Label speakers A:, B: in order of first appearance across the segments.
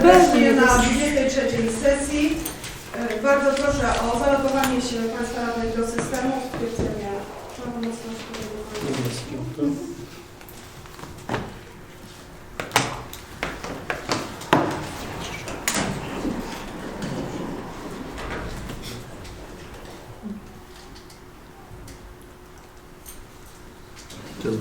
A: serdecznie na 23 sesji. E, Bardzo proszę o zalogowanie się Państwa radnych do systemu. Tego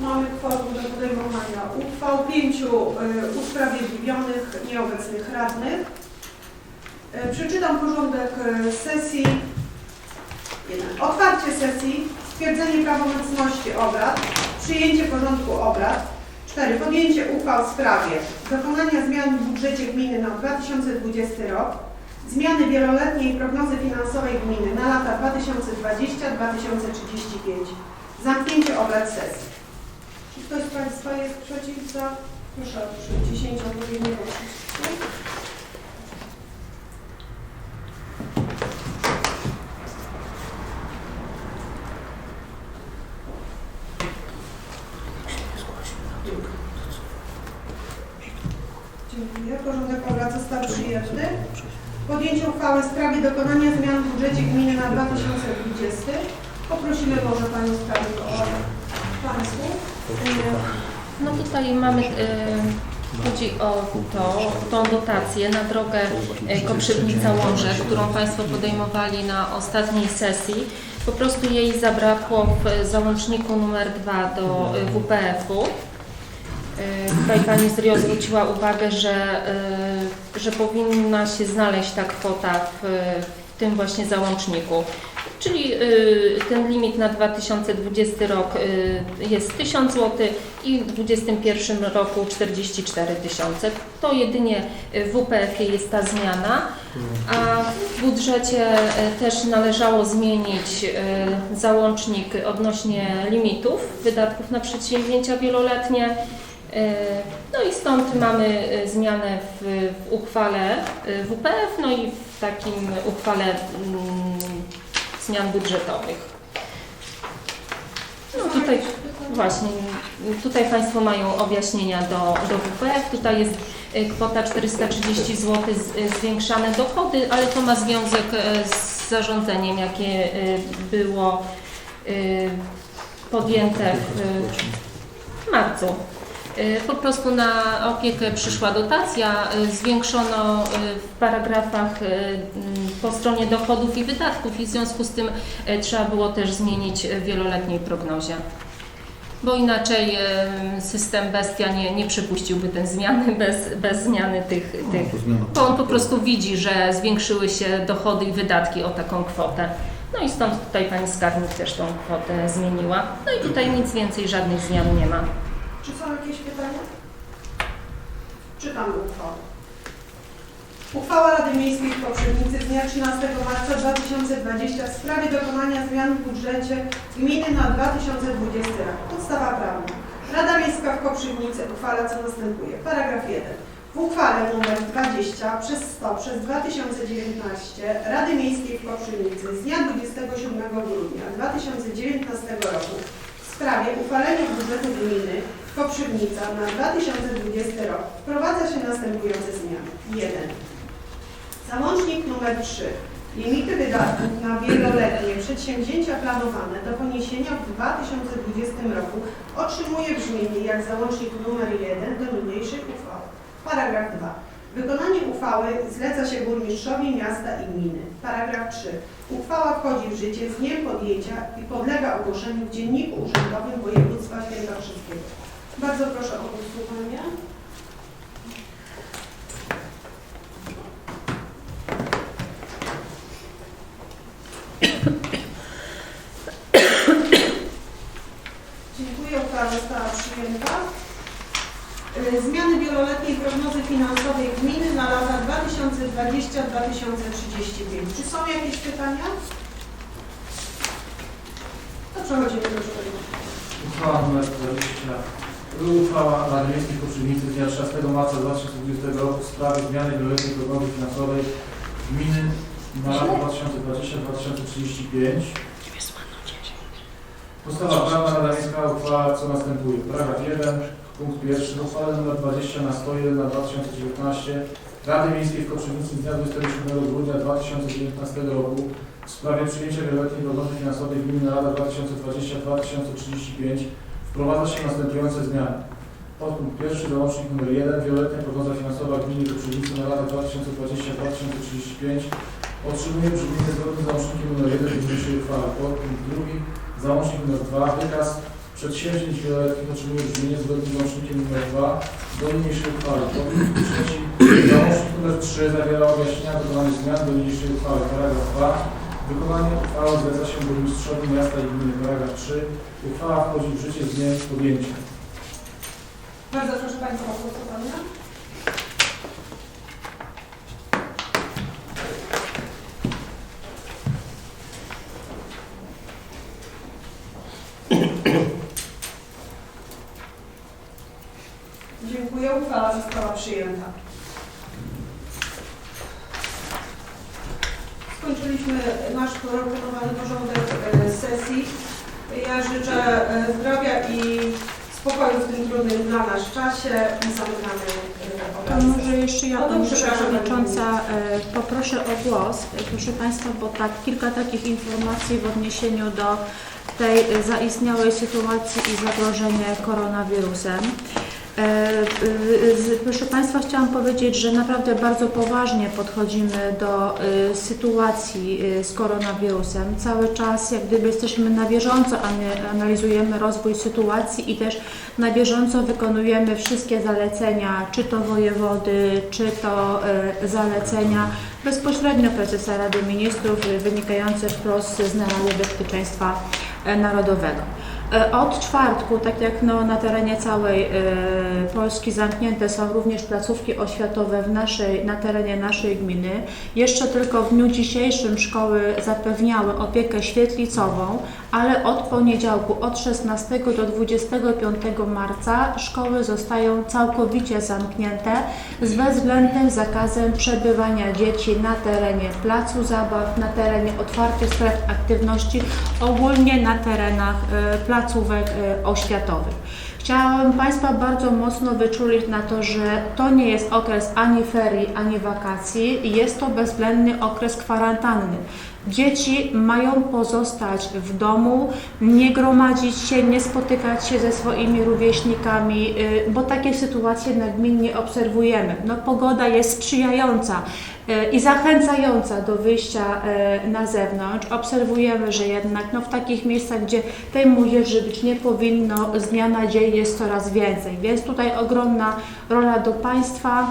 A: Mamy kworum do podejmowania uchwał pięciu y, usprawiedliwionych, nieobecnych radnych. Y, Przeczytam porządek y, sesji. Jeden. Otwarcie sesji, stwierdzenie prawomocności obrad, przyjęcie porządku obrad. 4. Podjęcie uchwał w sprawie dokonania zmian w budżecie gminy na 2020 rok, zmiany wieloletniej prognozy finansowej gminy na lata 2020-2035, zamknięcie obrad sesji. Czy ktoś z Państwa jest przeciw? Proszę o przyciśnięcie odpowiedniego przycisku. Dziękuję. Porządek obrad został przyjęty. Podjęcie uchwały w sprawie dokonania zmian w budżecie gminy na 2020. Poprosimy może Panią Skarbnik o Państwu.
B: No tutaj mamy, e, chodzi o to, tą dotację na drogę e, Koprzywnica-Łomże, którą Państwo podejmowali na ostatniej sesji. Po prostu jej zabrakło w załączniku numer 2 do e, WPF-u. E, Tutaj Pani z RIO zwróciła uwagę, że, e, że powinna się znaleźć ta kwota w, w tym właśnie załączniku. Czyli y, ten limit na 2020 rok y, jest 1000 zł i w 2021 roku 44 tysiące. To jedynie w WPF-ie jest ta zmiana, a w budżecie y, też należało zmienić y, załącznik odnośnie limitów wydatków na przedsięwzięcia wieloletnie. Y, No i stąd mamy y, zmianę w, w uchwale y, WPF, no i w takim uchwale mm, zmian budżetowych. No tutaj właśnie, tutaj Państwo mają objaśnienia do, do WPF. Tutaj jest kwota 430 zł zwiększane dochody, ale to ma związek z zarządzeniem, jakie było podjęte w marcu. Y, Po prostu na opiekę przyszła dotacja, y, zwiększono y, w paragrafach mm, po stronie dochodów i wydatków i w związku z tym trzeba było też zmienić w wieloletniej prognozie. Bo inaczej system Bestia nie, nie przypuściłby tej zmiany bez, bez zmiany tych, tych bo on po prostu widzi, że zwiększyły się dochody i wydatki o taką kwotę. No i stąd tutaj Pani Skarbnik też tą kwotę zmieniła. No i tutaj nic więcej, żadnych zmian nie ma.
A: Czy są jakieś pytania? Czytam uchwałę. Uchwała Rady Miejskiej w Poprzednicy z dnia 13 marca 2020 w sprawie dokonania zmian w budżecie gminy na 2020 rok. Podstawa prawna. Rada Miejska w Koprzywnicy uchwala co następuje. Paragraf 1. W uchwale nr 20 przez 100 przez 2019 Rady Miejskiej w Koprzywnicy z dnia 27 grudnia 2019 roku w sprawie uchwalenia budżetu gminy Koprzywnica na 2020 rok wprowadza się następujące zmiany. 1. Załącznik numer 3. Limity wydatków na wieloletnie przedsięwzięcia planowane do poniesienia w 2020 roku otrzymuje brzmienie jak załącznik numer 1 do niniejszej uchwały. Paragraf 2. Wykonanie uchwały zleca się burmistrzowi miasta i gminy. Paragraf 3. Uchwała wchodzi w życie z dniem podjęcia i podlega ogłoszeniu w Dzienniku Urzędowym Województwa Świętokrzyskiego. Bardzo proszę o wysłuchanie. Dziękuję. Uchwała została przyjęta. Y, Zmiany wieloletniej prognozy finansowej gminy na lata 2020-2035. Czy są jakieś pytania? To przechodzimy do szkolenia.
C: Uchwała 20. Uchwała Rady Miejskiej Koprzywnicy z dnia 13 marca 2020 roku w sprawie zmiany wieloletniej prognozy finansowej gminy na lata 2020-2035. Podstawa prawna Rada Miejska uchwala co następuje. Paragraf 1, punkt pierwszy. Uchwała nr 20 na 101 na 2019 Rady Miejskiej w Koprzywicy z dnia 27 grudnia 2019 roku w sprawie przyjęcia wieloletniej prognozy finansowej gminy na lata 2020-2035 wprowadza się następujące zmiany. Podpunkt pierwszy, załącznik nr 1, wieloletnia prognoza finansowa gminy Koprzywicy na lata 2020-2035 otrzymuje brzmienie zgodnie z załącznikiem nr 1 niniejszej uchwały. Podpunkt drugi, załącznik nr 2, wykaz przedsięwzięć wieloletnich otrzymuje brzmienie zgodnie z załącznikiem nr 2 do niniejszej uchwały. Podpunkt trzeci, załącznik nr 3 zawiera objaśnienia dokonanych zmian do niniejszej uchwały. Paragraf 2. Wykonanie uchwały zleca się burmistrzowi miasta i gminy. Paragraf 3. Uchwała wchodzi w życie z dniem podjęcia.
A: Bardzo proszę Państwa o głosowanie. Dziękuję. Uchwała została przyjęta. Skończyliśmy nasz proponowany porządek e, sesji. Ja życzę e, zdrowia i spokoju w tym trudnym dla nas czasie zamykamy e,
D: To może jeszcze ja,
A: O,
D: Pani
A: dobrze,
D: Przewodnicząca, e, poproszę o głos. E, Proszę Państwa, bo tak, kilka takich informacji w odniesieniu do tej e, zaistniałej sytuacji i zagrożenia koronawirusem. E, Proszę Państwa, chciałam powiedzieć, że naprawdę bardzo poważnie podchodzimy do e, sytuacji e, z koronawirusem. Cały czas jak gdyby jesteśmy na bieżąco, analizujemy rozwój sytuacji i też na bieżąco wykonujemy wszystkie zalecenia, czy to wojewody, czy to zalecenia bezpośrednio prezesa Rady Ministrów wynikające wprost z Narady Bezpieczeństwa Narodowego. E, Od czwartku, tak jak no, na terenie całej e, Polski zamknięte są również placówki oświatowe w naszej, na terenie naszej gminy. Jeszcze tylko w dniu dzisiejszym szkoły zapewniały opiekę świetlicową, ale od poniedziałku, od 16 do 25 marca szkoły zostają całkowicie zamknięte z bezwzględnym zakazem przebywania dzieci na terenie placu zabaw, na terenie otwartych stref aktywności, ogólnie na terenach e, placówek e, oświatowych. Chciałam Państwa bardzo mocno wyczulić na to, że to nie jest okres ani ferii, ani wakacji, jest to bezwzględny okres kwarantanny. Dzieci mają pozostać w domu, nie gromadzić się, nie spotykać się ze swoimi rówieśnikami, y, bo takie sytuacje nagminnie obserwujemy. No, pogoda jest sprzyjająca y, i zachęcająca do wyjścia y, na zewnątrz. Obserwujemy, że jednak no, w takich miejscach, gdzie tej młodzieży być nie powinno, z dnia na dzień jest coraz więcej. Więc tutaj ogromna rola do Państwa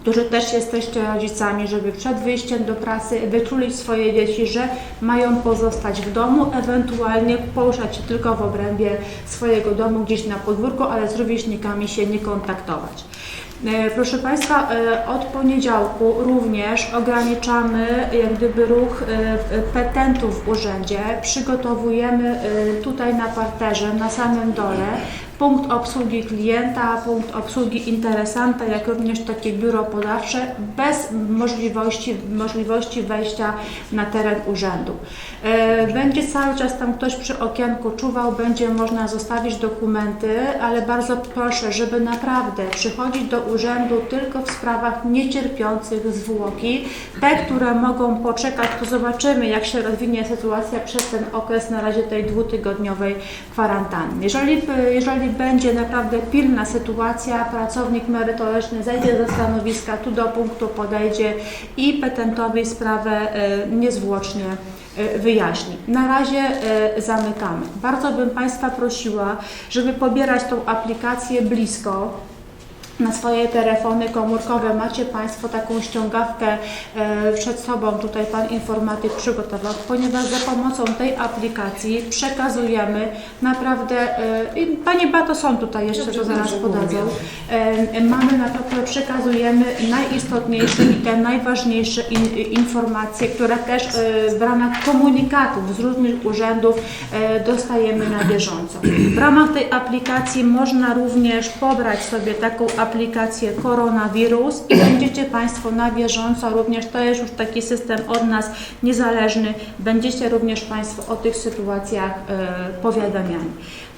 D: którzy też jesteście rodzicami, żeby przed wyjściem do pracy wyczulić swoje dzieci, że mają pozostać w domu, ewentualnie poruszać się tylko w obrębie swojego domu, gdzieś na podwórku, ale z rówieśnikami się nie kontaktować. E, Proszę Państwa, e, od poniedziałku również ograniczamy jak gdyby ruch e, petentów w urzędzie. Przygotowujemy tutaj na parterze, na samym dole punkt obsługi klienta, punkt obsługi interesanta, jak również takie biuro podawcze bez możliwości, możliwości wejścia na teren urzędu. E, Będzie cały czas tam ktoś przy okienku czuwał, będzie można zostawić dokumenty, ale bardzo proszę, żeby naprawdę przychodzić do urzędu tylko w sprawach niecierpiących zwłoki. Te, które mogą poczekać, to zobaczymy, jak się rozwinie sytuacja przez ten okres na razie tej dwutygodniowej kwarantanny. Jeżeli, jeżeli będzie naprawdę pilna sytuacja, pracownik merytoryczny zejdzie ze stanowiska, tu do punktu podejdzie i petentowi sprawę e, niezwłocznie e, wyjaśni. Na razie e, zamykamy. Bardzo bym Państwa prosiła, żeby pobierać tą aplikację blisko na swoje telefony komórkowe macie Państwo taką ściągawkę e, przed sobą, tutaj Pan informatyk przygotował, ponieważ za pomocą tej aplikacji przekazujemy naprawdę, e, i Panie Bato są tutaj jeszcze, to zaraz podadzą, e, mamy naprawdę, przekazujemy najistotniejsze i te najważniejsze in, informacje, które też w ramach komunikatów z różnych urzędów dostajemy na bieżąco. W ramach tej aplikacji można również pobrać sobie taką aplikację, aplikację koronawirus i będziecie Państwo na bieżąco, również to jest już taki system od nas niezależny, będziecie również Państwo o tych sytuacjach e, powiadamiani.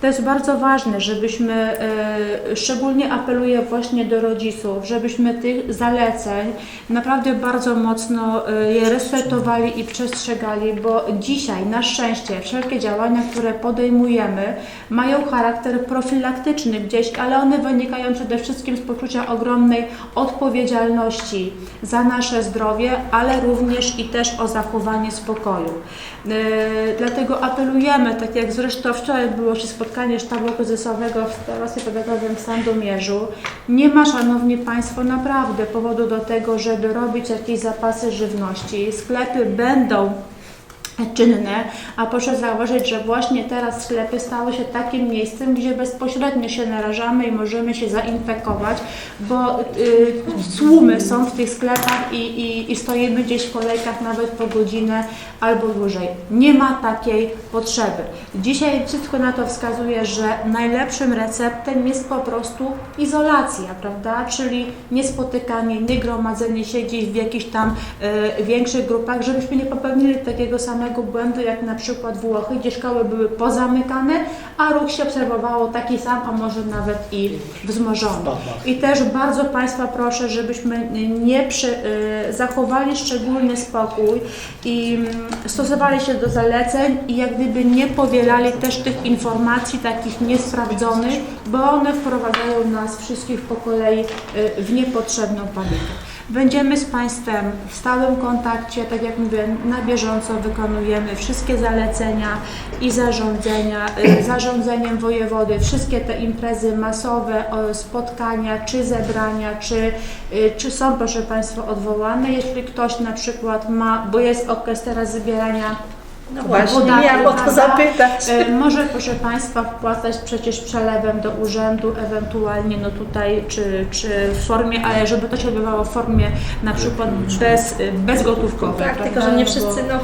D: To jest bardzo ważne, żebyśmy, e, szczególnie apeluję właśnie do rodziców, żebyśmy tych zaleceń naprawdę bardzo mocno e, je respektowali i przestrzegali, bo dzisiaj na szczęście wszelkie działania, które podejmujemy, mają charakter profilaktyczny gdzieś, ale one wynikają przede wszystkim z poczucia ogromnej odpowiedzialności za nasze zdrowie, ale również i też o zachowanie spokoju. E, Dlatego apelujemy, tak jak zresztą wczoraj było się spotkanie sztabu kryzysowego w Starostwie Powiatowym w Sandomierzu, nie ma, Szanowni Państwo, naprawdę powodu do tego, żeby robić jakieś zapasy żywności. Sklepy będą czynne, a proszę zauważyć, że właśnie teraz sklepy stały się takim miejscem, gdzie bezpośrednio się narażamy i możemy się zainfekować, bo y, są w tych sklepach i, i, i stoimy gdzieś w kolejkach nawet po godzinę albo dłużej. Nie ma takiej potrzeby. Dzisiaj wszystko na to wskazuje, że najlepszym receptem jest po prostu izolacja, prawda? Czyli niespotykanie, nie gromadzenie się gdzieś w jakichś tam y, większych grupach, żebyśmy nie popełnili takiego samego błędu jak na przykład Włochy, gdzie szkoły były pozamykane, a ruch się obserwowało taki sam, a może nawet i wzmożony. I też bardzo Państwa proszę, żebyśmy nie przy, y, zachowali szczególny spokój i mm, stosowali się do zaleceń i jak gdyby nie powielali też tych informacji takich niesprawdzonych, bo one wprowadzają nas wszystkich po kolei y, w niepotrzebną panikę. Będziemy z Państwem w stałym kontakcie, tak jak mówię, na bieżąco wykonujemy wszystkie zalecenia i zarządzenia, y, zarządzeniem wojewody, wszystkie te imprezy masowe, spotkania, czy zebrania, czy, y, czy są, proszę Państwa, odwołane. Jeśli ktoś na przykład ma, bo jest okres teraz zbierania
E: No właśnie,
D: Podatki,
E: miałam o to
D: prawda?
E: zapytać.
D: E, Może, proszę Państwa, wpłacać przecież przelewem do urzędu, ewentualnie no tutaj, czy, czy w formie, ale żeby to się odbywało w formie na przykład bez, bezgotówkowej.
E: Tak,
D: prawda?
E: tylko że nie
D: No
E: wszyscy,
D: bo-
E: no...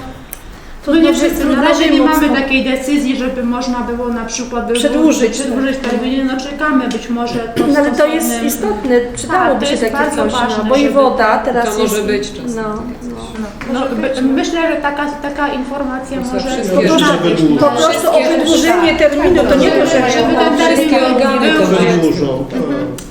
D: No nie wszyscy, na razie nie
E: trudno
D: mamy
E: no.
D: takiej decyzji, żeby można było na przykład
E: Przedłużyć,
D: przedłużyć terminy, no czekamy być może pod
E: No ale to jest istotne, przydałoby
D: to
E: się takie coś,
D: ważne,
E: no,
D: żeby-
E: wojewoda teraz
F: To może
E: jest...
F: być czasem.
E: No, no.
D: Myślę, że taka, taka informacja może
E: Po prostu,
F: Wszystkie-
E: po prostu o wydłużenie terminu, to nie to, że...
F: Wszystkie organy to
G: wydłużą.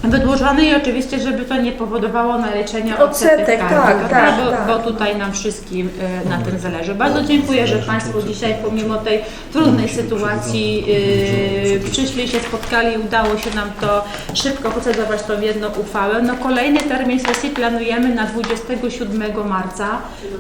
D: Wydłużony i oczywiście, żeby to nie powodowało naleczenia
E: Odsetek,
D: odsetek
E: tak, tak,
D: bo,
E: tak.
D: bo tutaj nam wszystkim e, na tym zależy. Bardzo dziękuję, że Państwo dzisiaj pomimo tej trudnej sytuacji e, przyszli się, spotkali i udało się nam to szybko procedować tą jedną uchwałę. No kolejny termin sesji planujemy na 27 marca.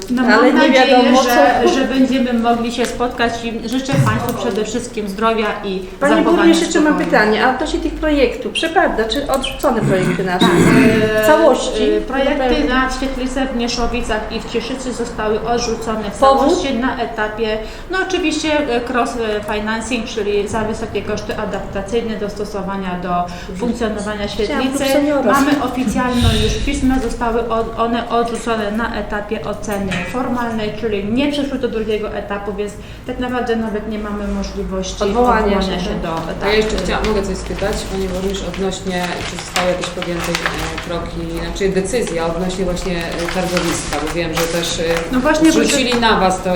D: No mam
E: Ale
D: nadzieję,
E: wiadomo,
D: że, że będziemy mogli się spotkać i życzę Państwu przede wszystkim zdrowia i
E: Panie
D: zachowania
E: burmistrz, jeszcze mam pytanie, a odnośnie tych projektów, przepada, czy odrzucone projekty nasze?
D: E,
E: W całości?
D: e, Projekty na Świetlice w Nieszowicach i w Cieszycy zostały odrzucone w całości na etapie, no oczywiście e, cross e, financing, czyli za wysokie koszty adaptacyjne dostosowania do funkcjonowania świetlicy. Mamy oficjalne już pisma, zostały od, one odrzucone na etapie oceny formalnej, czyli nie przeszły do drugiego etapu, więc tak naprawdę nawet nie mamy możliwości
E: Odwołania
D: odwołania
E: się, tak.
D: do etapu.
F: A ja jeszcze chciałam, mogę coś spytać, Pani Burmistrz, odnośnie, czy zostały jakieś podjęte e, kroki, znaczy decyzja odnośnie właśnie e, targowiska, bo wiem, że też e,
D: No właśnie, bo-
F: zrzucili na Was to,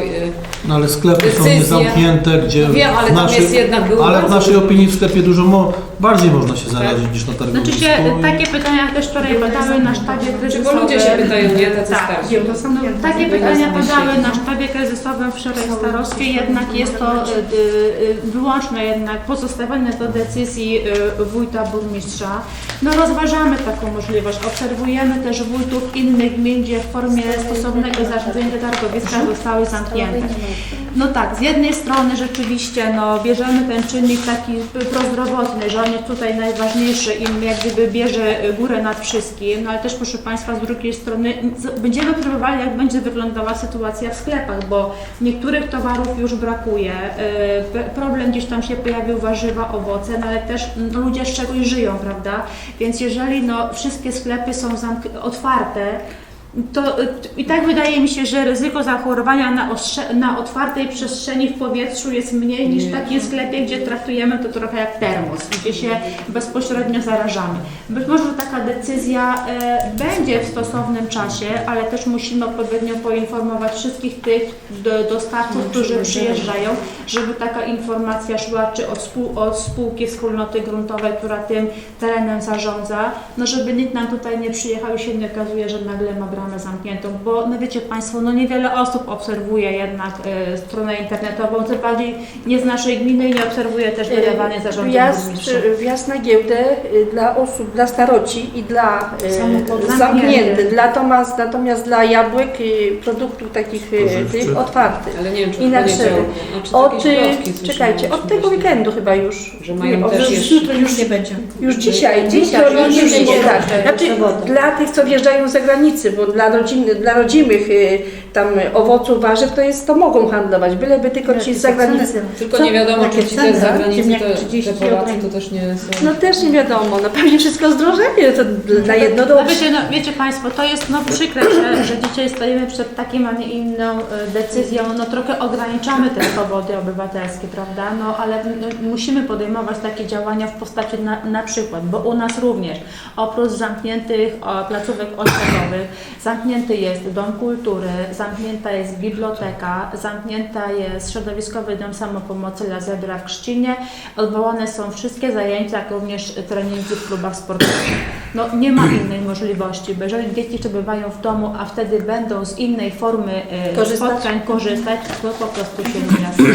G: No ale sklepy są
F: Decyzje.
G: niezamknięte, gdzie
F: No wiem, ale
G: w naszej,
F: jest jednak było
G: ale w naszej opinii w sklepie dużo mo, bardziej można się zarazić niż na targowisku.
D: Znaczy się,
G: I-
D: takie pytania też wczoraj padały na sztabie
F: czy
D: kryzysowym.
F: bo ludzie się pytają, nie, tacy
D: Tak.
F: starsi.
D: No, takie pytania padały na sztabie kryzysowym wczoraj w starostwie, jednak jest to wyłącznie jednak pozostawione do decyzji wójta burmistrza. No rozważamy taką możliwość, obserwujemy też wójtów innych gmin, gdzie w formie stosownego zarządzenia targowiska zostały zamknięte. No tak, z jednej strony rzeczywiście no, bierzemy ten czynnik taki prozdrowotny, że on jest tutaj najważniejszy i jak gdyby bierze górę nad wszystkim, no ale też proszę Państwa z drugiej strony będziemy próbowali jak będzie wyglądała sytuacja w sklepach, bo niektórych towarów już brakuje, p- problem gdzieś tam się pojawił warzywa, owoce, no ale też no, ludzie z czegoś żyją, prawda? Więc jeżeli no, wszystkie sklepy są otwarte, To y, i tak wydaje mi się, że ryzyko zachorowania na, ostrze- na otwartej przestrzeni w powietrzu jest mniej niż w takim sklepie, gdzie traktujemy to trochę jak termos, gdzie się bezpośrednio zarażamy. Być może taka decyzja e, będzie w stosownym czasie, ale też musimy odpowiednio poinformować wszystkich tych do, dostawców, którzy przyjeżdżają, żeby taka informacja szła czy od, spół, od spółki wspólnoty gruntowej, która tym terenem zarządza, no żeby nikt nam tutaj nie przyjechał i się nie okazuje, że nagle ma bramę zamkniętą, bo no wiecie Państwo, no niewiele osób obserwuje jednak e, stronę internetową, tym bardziej nie z naszej gminy i nie obserwuje też wydawanie zarządzeń
E: Wjazd,
D: burmistrzów.
E: wjazd na giełdę y, dla osób, dla staroci i dla
D: Samochód
E: y,
D: zamknięty.
E: zamknięty, natomiast, natomiast dla jabłek, y, produktów takich y, tych otwartych.
F: Ale nie wiem, czy
E: I na.
F: Znaczy,
E: Od, y, czekajcie, od tego
F: właśnie,
E: weekendu chyba już.
F: Że mają
E: Nie, od-
F: też
E: już jutro już
H: nie będzie.
E: Już dzisiaj,
H: Dzisiaj,
E: dzisiaj, już,
H: już nie
E: tak. Znaczy, dla tych, co wjeżdżają z zagranicy, bo dla, rodziny, dla rodzimych y, tam owoców, warzyw, to jest, to mogą handlować, byleby tylko ci z zagranicy.
F: Tylko
E: Co?
F: nie wiadomo, czy ci te z zagranicy,
H: ziemniaki
F: te,
H: 30
F: te Polacy to też nie są...
E: No też nie wiadomo, no pewnie wszystko zdrożenie, to dla jedno
D: No
E: do
D: wiecie, no, wiecie Państwo, to jest no, przykre, że, że dzisiaj stoimy przed takim, a nie inną e, decyzją. No trochę ograniczamy te swobody obywatelskie, prawda? No ale no, musimy podejmować takie działania w postaci na, na przykład, bo u nas również oprócz zamkniętych o, placówek oświatowych, zamknięty jest Dom Kultury, zamknięta jest biblioteka, zamknięta jest Środowiskowy Dom Samopomocy La Zebra w Krzcinie, odwołane są wszystkie zajęcia, jak również treningi w klubach sportowych. No nie ma innej możliwości, bo jeżeli dzieci przebywają w domu, a wtedy będą z innej formy e,
E: Korzystać?
D: spotkań korzystać, to po prostu się nie da.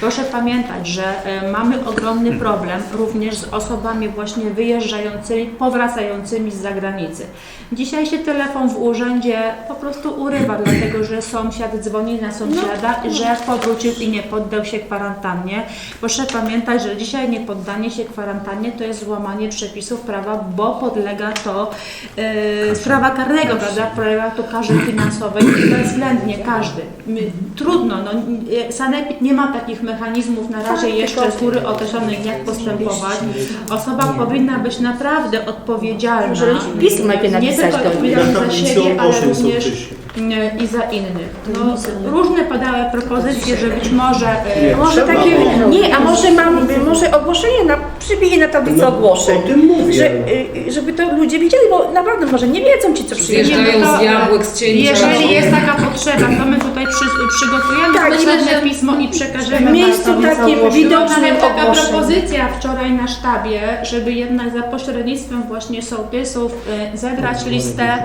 D: Proszę pamiętać, że e, mamy ogromny problem również z osobami właśnie wyjeżdżającymi, powracającymi z zagranicy. Dzisiaj się telefon w urzędzie po prostu urywa, dlatego że sąsiad dzwoni na sąsiada, że powrócił i nie poddał się kwarantannie. Proszę pamiętać, że dzisiaj niepoddanie się kwarantannie to jest złamanie przepisów prawa, bo podlega to e, sprawa karnego, prawda? Podlega to karze finansowej i bezwzględnie każdy. My- Trudno, no, Sanepid nie ma takich mechanizmów na razie jeszcze z góry określonych, jak postępować. Osoba powinna być naprawdę odpowiedzialna.
E: Może pismo
D: nie
E: napisać
D: tylko
E: do
D: odpowiedzialna za siebie, ale również i za innych. No, różne padały propozycje, że być może e,
E: Może takie, nie, a może mam, może ogłoszenie, na, przybiję na tablicę ogłoszeń.
I: O tym mówię.
E: Że, y, żeby to ludzie wiedzieli, bo naprawdę może nie wiedzą ci, co przyjeżdżają.
F: Zjeżdżają
D: to,
F: z jabłek, z cięcia.
D: Jeżeli jest taka potrzeba, to my tutaj przy, przygotujemy
E: Tak, myślę, że
D: pismo i przekażemy
E: W miejscu
D: Państwu.
E: takim widocznym
D: nawet taka
E: ogłoszeń.
D: propozycja wczoraj na sztabie, żeby jednak za pośrednictwem właśnie sołtysów y, zebrać listę e,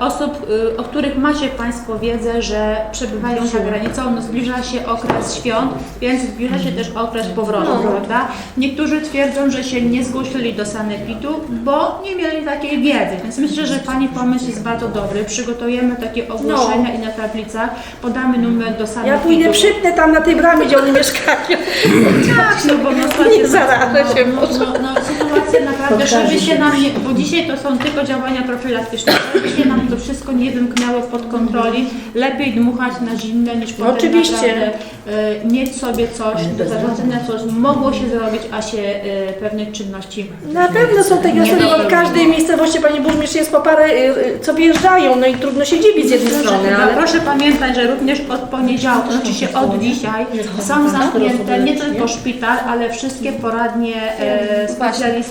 D: osób, y, o których macie Państwo wiedzę, że przebywają za granicą. No, zbliża się okres świąt, więc zbliża się też okres powrotu, prawda? Niektórzy twierdzą, że się nie zgłosili do sanepidu, bo nie mieli takiej wiedzy. Więc myślę, że Pani pomysł jest bardzo dobry. Przygotujemy takie ogłoszenia i na tablicach podamy numer do sanepidu.
E: Ja pójdę, przypnę tam na tej bramie, gdzie oni mieszkają.
D: Tak, no bo no,
E: Nie
D: słuchajcie,
E: się
D: no,
E: może.
D: no, no, sytuacja naprawdę, żeby się nam nie, bo dzisiaj to są tylko działania profilaktyczne, żeby się nam to wszystko nie wymknęło pod kontroli, lepiej dmuchać na zimne niż potem
E: Oczywiście.
D: naprawdę, e, mieć sobie coś, do zarządzania coś mogło się zrobić, a się e, pewnych czynności
E: Na pewno są takie osoby, bo w każdej miejscowości, Pani Burmistrz, jest po parę, y, y, co wyjeżdżają, no i trudno się dziwić z jednej strony, ale...
D: Proszę pamiętać, że również od poniedziałku, znaczy się od dzisiaj, są zamknięte nie tylko szpital, ale wszystkie poradnie e, specjalistyczne.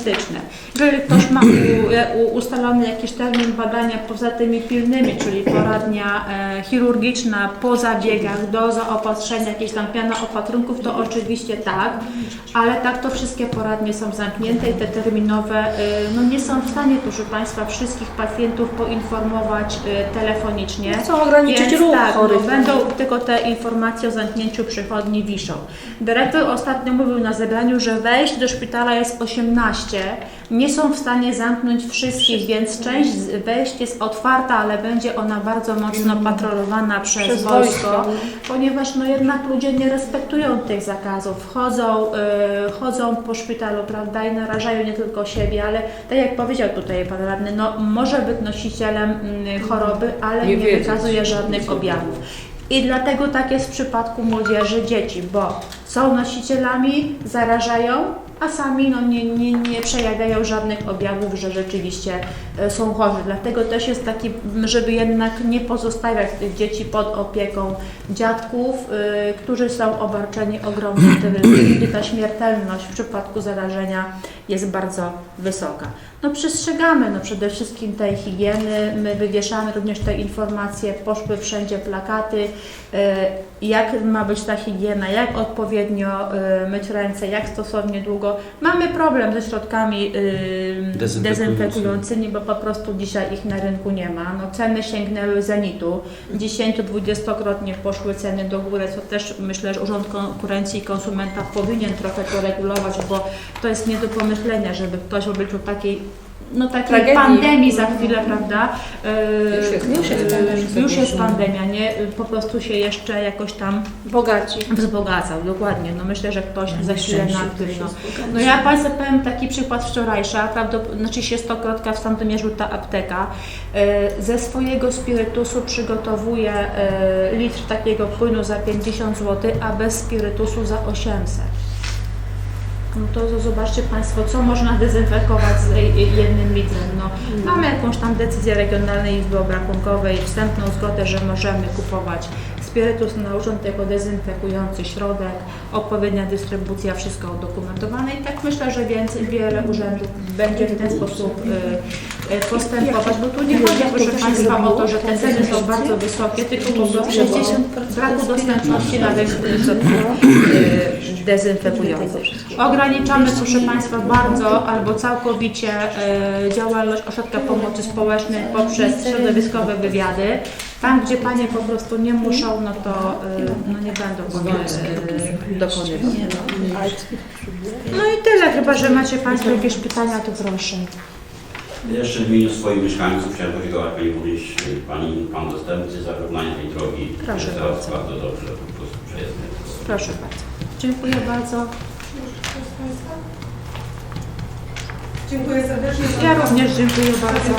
D: Jeżeli ktoś ma u, e, u, ustalony jakiś termin badania poza tymi pilnymi, czyli poradnia e, chirurgiczna po zabiegach, do zaopatrzenia, jakieś tam piana opatrunków, to oczywiście tak, ale tak to wszystkie poradnie są zamknięte i te terminowe e, no, nie są w stanie, proszę Państwa, wszystkich pacjentów poinformować telefonicznie.
E: Chcą ograniczyć
D: Więc
E: ruch
D: tak,
E: chorych.
D: No, będą tylko te informacje o zamknięciu przychodni wiszą. Dyrektor ostatnio mówił na zebraniu, że wejść do szpitala jest 18. Nie są w stanie zamknąć wszystkich, więc część wejść jest otwarta, ale będzie ona bardzo mocno patrolowana przez,
E: Przez
D: wojsko, ponieważ no jednak ludzie nie respektują tych zakazów. Chodzą, y, chodzą po szpitalu, prawda, i narażają nie tylko siebie, ale tak jak powiedział tutaj pan radny, no może być nosicielem mm, choroby, ale
F: Nie
D: nie, wykazuje żadnych objawów. I dlatego tak jest w przypadku młodzieży, dzieci, bo są nosicielami, zarażają, a sami no, nie, nie, nie przejawiają żadnych objawów, że rzeczywiście są chorzy. Dlatego też jest taki, żeby jednak nie pozostawiać tych dzieci pod opieką dziadków, y, którzy są obarczeni ogromnym ryzykiem, gdzie ta śmiertelność w przypadku zarażenia jest bardzo wysoka. No przestrzegamy no przede wszystkim tej higieny, my wywieszamy również te informacje, poszły wszędzie plakaty, y, jak ma być ta higiena, jak odpowiednio myć ręce, jak stosownie długo. Mamy problem ze środkami
G: dezynfekującymi,
D: bo po prostu dzisiaj ich na rynku nie ma. No, ceny sięgnęły zenitu, 10-20-krotnie poszły ceny do góry, co też myślę, że Urząd Konkurencji i Konsumenta powinien trochę to regulować, bo to jest nie do pomyślenia, żeby ktoś w obliczu takiej no takiej
E: Tragedii.
D: pandemii za chwilę, prawda?
F: Już jest.
E: Już jest
D: e,
E: pandemia.
D: Już jest pandemia, nie? Po prostu się jeszcze jakoś tam
E: Bogaci.
D: wzbogacał, dokładnie. No myślę, że ktoś za chwilę na tym, no. No ja Państwu powiem taki przykład wczorajsza, prawdopodobnie, znaczy się stokrotka w Sandomierzu ta apteka. E, Ze swojego spirytusu przygotowuje litr takiego płynu za 50 zł, a bez spirytusu za 800. No to zobaczcie Państwo, co można dezynfekować z jednym litrem. No, mamy jakąś tam decyzję Regionalnej Izby Obrachunkowej, wstępną zgodę, że możemy kupować spirytus na urząd jako dezynfekujący środek, odpowiednia dystrybucja, wszystko udokumentowane i tak myślę, że więcej, wiele urzędów będzie w ten sposób y, postępować, bo tu nie chodzi, proszę Państwa, o to, że te ceny są bardzo wysokie, tylko po prostu o braku dostępności na rynku środków y, dezynfekujących. Ograniczamy, proszę Państwa, bardzo albo całkowicie działalność Ośrodka Pomocy Społecznej poprzez środowiskowe wywiady. Tam, gdzie Panie po prostu nie muszą, no to no nie będą dokonywać. No i tyle, chyba że macie Państwo jakieś pytania, to proszę.
H: Jeszcze w imieniu swoich mieszkańców chciałem podziękować Pani Burmistrz, Pani, Pan Zastępcy za wyrównanie tej drogi.
D: Proszę
H: Jest teraz
D: bardzo.
H: bardzo dobrze po prostu przejezdny.
D: Proszę bardzo. Dziękuję bardzo.
A: Dziękuję serdecznie.
D: Ja również dziękuję bardzo.